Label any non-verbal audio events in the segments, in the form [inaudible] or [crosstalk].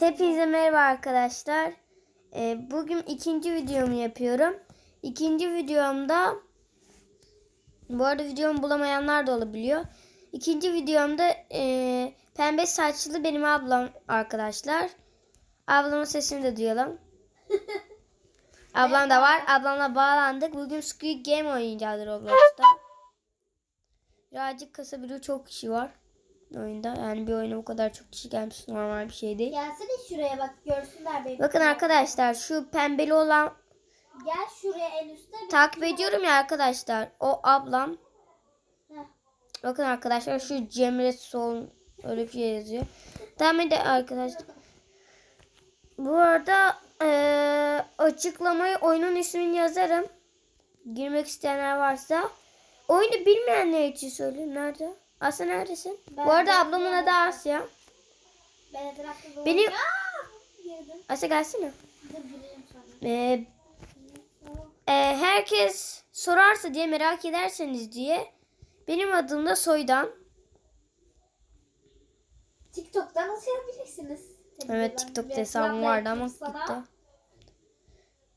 Hepinize merhaba arkadaşlar. Ee, bugün ikinci videomu yapıyorum. İkinci videomda bu arada videomu bulamayanlar da olabiliyor. İkinci videomda e, pembe saçlı benim ablam arkadaşlar. Ablamın sesini de duyalım. [laughs] Ablam da var. Ablamla bağlandık. Bugün Squid Game oynayacağız Roblox'ta. Birazcık kasa bir çok kişi var oyunda. Yani bir oyuna bu kadar çok kişi gelmiş normal bir şey değil. Gelsene şuraya bak görsünler beni. Bakın arkadaşlar şu pembeli olan Gel şuraya en üstte. takip ediyorum ya arkadaşlar. O ablam. Heh. Bakın arkadaşlar şu Cemre Sol öyle bir şey yazıyor. Tamam de arkadaşlar. Bu arada eee açıklamayı oyunun ismini yazarım. Girmek isteyenler varsa. Oyunu bilmeyenler için söyleyeyim. Nerede? Asya neredesin? Ben- Bu arada ablamın adı Asya. Ben etrafta dolanıyorum. Benim-. Asya gelsene. Ee, e, herkes sorarsa diye merak ederseniz diye benim adım da Soydan. TikTok'tan nasıl yapabilirsiniz? Evet TikTok'ta hesabım vardı ama gitti.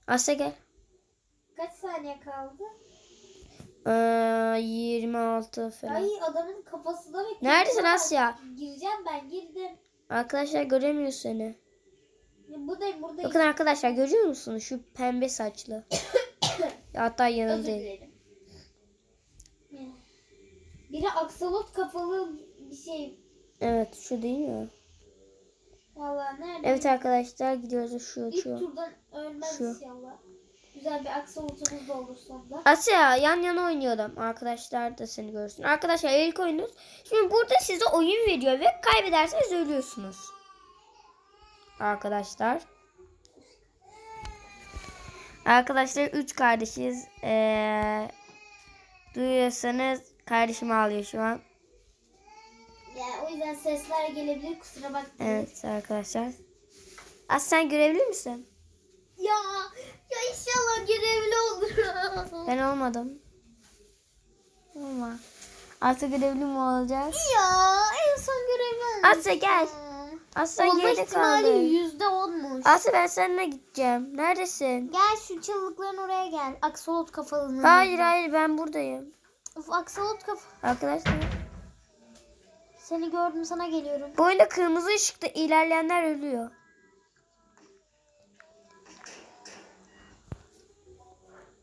Asya gel. Kaç saniye kaldı? Ee, 26 falan. Ay adamın kafasına bekliyorum. Neredesin Asya? Gireceğim ben girdim. Arkadaşlar göremiyor seni. Ya Buradayım buradayım. Bakın arkadaşlar görüyor musunuz? Şu pembe saçlı. [coughs] Hatta yanındayım. Biri aksolot kafalı bir şey. Evet şu değil mi? Vallahi nerede? Evet arkadaşlar gidiyoruz şu İlk şu. turdan ölmez Şu. inşallah. Güzel bir aksolotumuz da olur sonunda. Asya yan yana oynayalım. Arkadaşlar da seni görsün. Arkadaşlar ilk oyunuz. Şimdi burada size oyun veriyor ve kaybederseniz ölüyorsunuz. Arkadaşlar. Arkadaşlar üç kardeşiz. Ee, duyuyorsanız kardeşim ağlıyor şu an. Yani o yüzden sesler gelebilir kusura bakmayın. Evet arkadaşlar. As sen görevli misin? Ya ya inşallah görevli olur. Ben olmadım. Olma. Asya görevli mi olacak? ya en son görevli. Asya gel. Asya Olma geride ihtimali kaldı. yüzde onmuş. Asya ben seninle gideceğim. Neredesin? Gel şu çalılıkların oraya gel. Aksolot kafalının. Hayır hayır ben buradayım. Of aksolot kafa. Arkadaşlar. Seni gördüm sana geliyorum. Bu oyunda kırmızı ışıkta ilerleyenler ölüyor.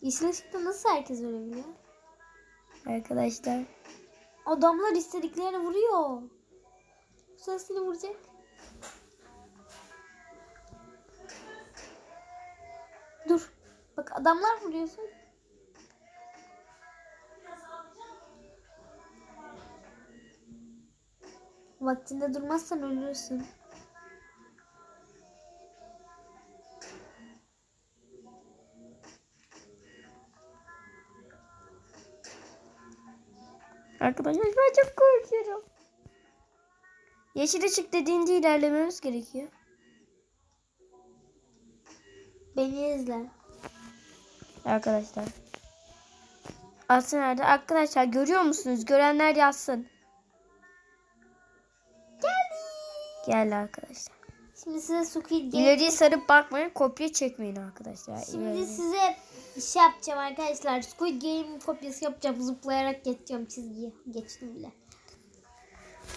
Yeşil ışıkta nasıl herkes ölebiliyor? Arkadaşlar. Adamlar istediklerini vuruyor. Sen seni vuracak. Dur. Bak adamlar vuruyorsun. Vaktinde durmazsan ölürsün. Arkadaşlar ben çok korkuyorum. Yeşil ışık dediğinde ilerlememiz gerekiyor. Beni izle. Arkadaşlar. Aslı nerede? Arkadaşlar görüyor musunuz? Görenler yazsın. Geldi. Gel arkadaşlar. Şimdi size Squid Game İleriyi sarıp bakmayın. Kopya çekmeyin arkadaşlar. Şimdi İleri. size bir şey yapacağım arkadaşlar. Squid Game kopyası yapacağım. Zıplayarak geçeceğim çizgiye. Geçtim bile.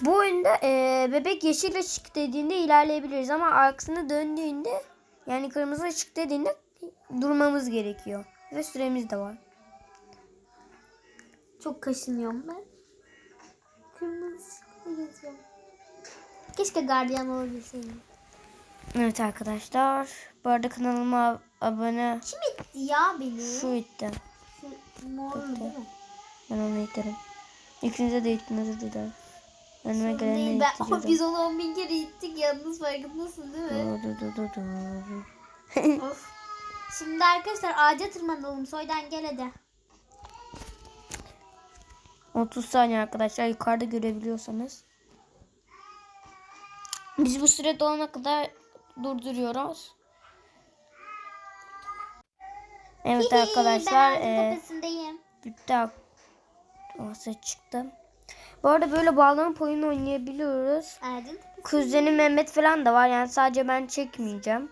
Bu oyunda eee, bebek yeşil ışık dediğinde ilerleyebiliriz ama arkasını döndüğünde yani kırmızı ışık dediğinde durmamız gerekiyor. Ve süremiz de var. Çok kaşınıyorum ben. Kırmızı ışıkla geziyorum. Keşke gardiyan olabilseydim. Evet arkadaşlar. Bu arada kanalıma abone Kim itti ya beni? şu itti. Şu morlu değil mi? Ben onu. İkinize de itin özür dilerim. Önüme geleni değil. Ben, ittiriyorum. biz onu 10 bin kere ittik yalnız farkındasın değil mi? Du, du, du, du, du. of. Şimdi arkadaşlar ağaca tırmanalım. Soydan gel hadi. 30 saniye arkadaşlar yukarıda görebiliyorsanız. Biz bu süre dolana kadar durduruyoruz. Evet arkadaşlar. ben E, bitti. Orası çıktı. Bu arada böyle bağlanıp oyun oynayabiliyoruz. Ağacın kuzenim Mehmet falan da var. Yani sadece ben çekmeyeceğim.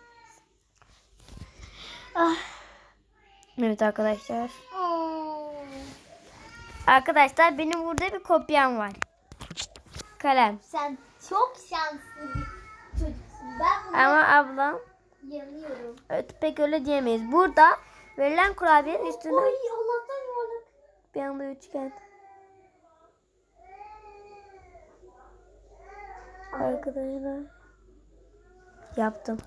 Ah. Evet arkadaşlar. Oo. Arkadaşlar benim burada bir kopyam var. Kalem. Sen çok şanslı Ama ablam yanıyorum. evet, pek öyle diyemeyiz. Burada verilen kurabiyenin üstüne Oy Allah'tan yuvarlak. bir anda üçgen. Arkadaşlar yaptım.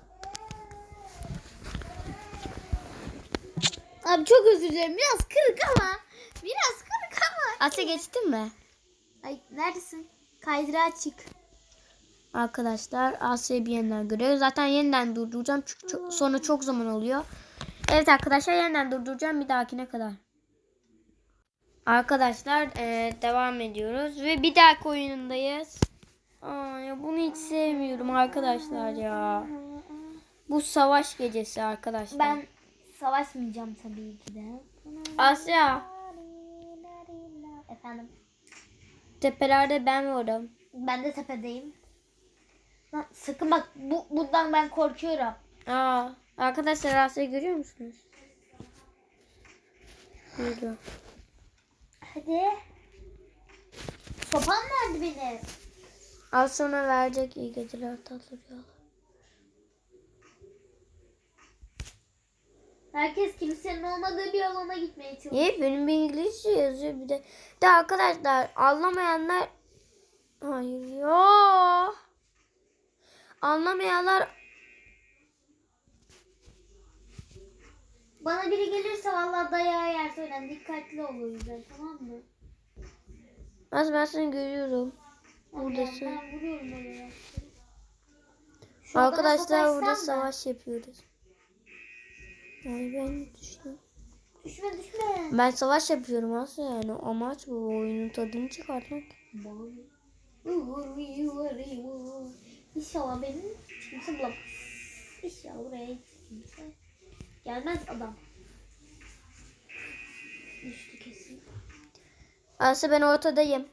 Abi çok özür dilerim. Biraz kırık ama. Biraz kırık ama. Asya geçtin mi? Ay neredesin? Kaydırağa çık. Arkadaşlar Asya'yı bir yeniden görüyor. Zaten yeniden durduracağım çünkü çok- sonra çok zaman oluyor. Evet arkadaşlar yeniden durduracağım bir dahakine kadar. Arkadaşlar eee, devam ediyoruz ve bir dahaki oyunundayız. Aa, ya bunu hiç sevmiyorum arkadaşlar ya. Bu savaş gecesi arkadaşlar. Ben savaşmayacağım tabii ki de. Asya Efendim. tepelerde ben varım. Ben de tepedeyim. Lan sakın bak bu, bundan ben korkuyorum. Aa, arkadaşlar Asya'yı görüyor musunuz? Geliyor. Hadi. Sopam nerede benim? Az sonra verecek iyi geceler tatlı rüyalar. Herkes kimsenin olmadığı bir alana gitmeye çalışıyor. İyi benim bir İngilizce yazıyor bir de. De arkadaşlar anlamayanlar hayır ya. Anlamayanlar Bana biri gelirse vallahi dayağı yer söylen. Dikkatli ol o yüzden tamam mı? az ben seni görüyorum. Buradasın. Ben vuruyorum oraya. Şu adama Arkadaşlar burada savaş yapıyoruz. Ay ben düştüm. Düşme düşme. Ben savaş yapıyorum aslında yani amaç bu oyunun tadını çıkartmak. İnşallah benim hiç kimse bulamaz. İnşallah buraya kimse gelmez adam. Düştü kesin. Aslında ben ortadayım.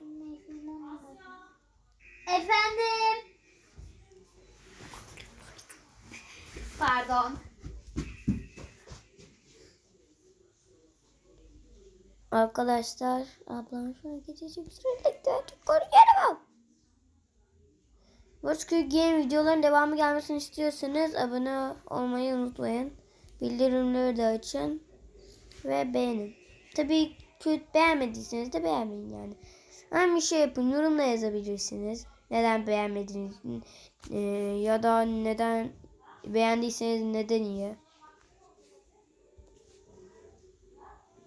Efendim. Pardon. Arkadaşlar ablam şu an geçici bir sürelikten çok korkuyorum. Bu Squid Game videoların devamı gelmesini istiyorsanız abone olmayı unutmayın. Bildirimleri de açın. Ve beğenin. Tabii ki beğenmediyseniz de beğenmeyin yani. Hem bir şey yapın yorumda yazabilirsiniz. Neden beğenmediniz Ee, ya da neden beğendiyseniz neden iyi.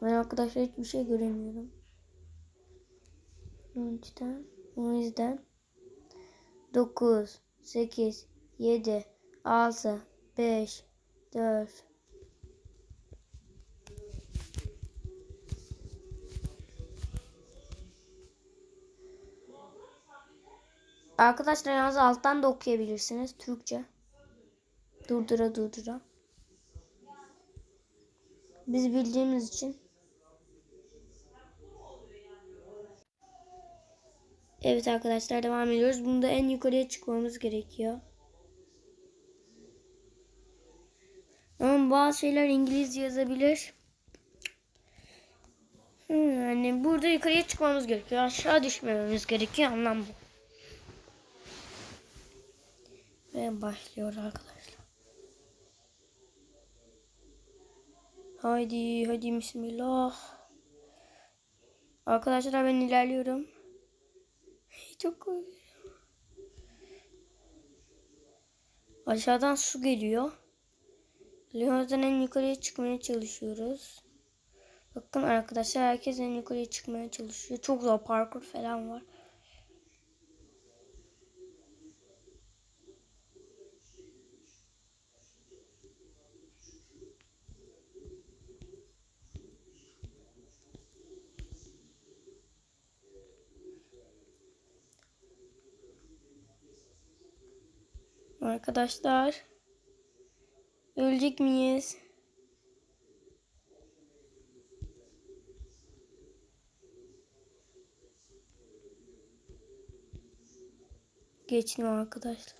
Ben arkadaşlar hiçbir şey göremiyorum. O yüzden, o yüzden 9, 8, 7, 6, 5, 4, Arkadaşlar yalnız alttan da okuyabilirsiniz Türkçe. Durdura durdura. Biz bildiğimiz için. Evet arkadaşlar devam ediyoruz. Bunda en yukarıya çıkmamız gerekiyor. Ama bazı şeyler İngilizce yazabilir. Hmm, Yani burada yukarıya çıkmamız gerekiyor. Aşağı düşmememiz gerekiyor. Anlam bu. Ve başlıyor arkadaşlar. Haydi hadi bismillah. Arkadaşlar ben ilerliyorum. Çok. Aşağıdan su geliyor. Leon'dan en yukarıya çıkmaya çalışıyoruz. Bakın arkadaşlar herkes en yukarıya çıkmaya çalışıyor. Çok zor parkur falan var. Arkadaşlar. Ölecek miyiz? geçmiyor arkadaşlar.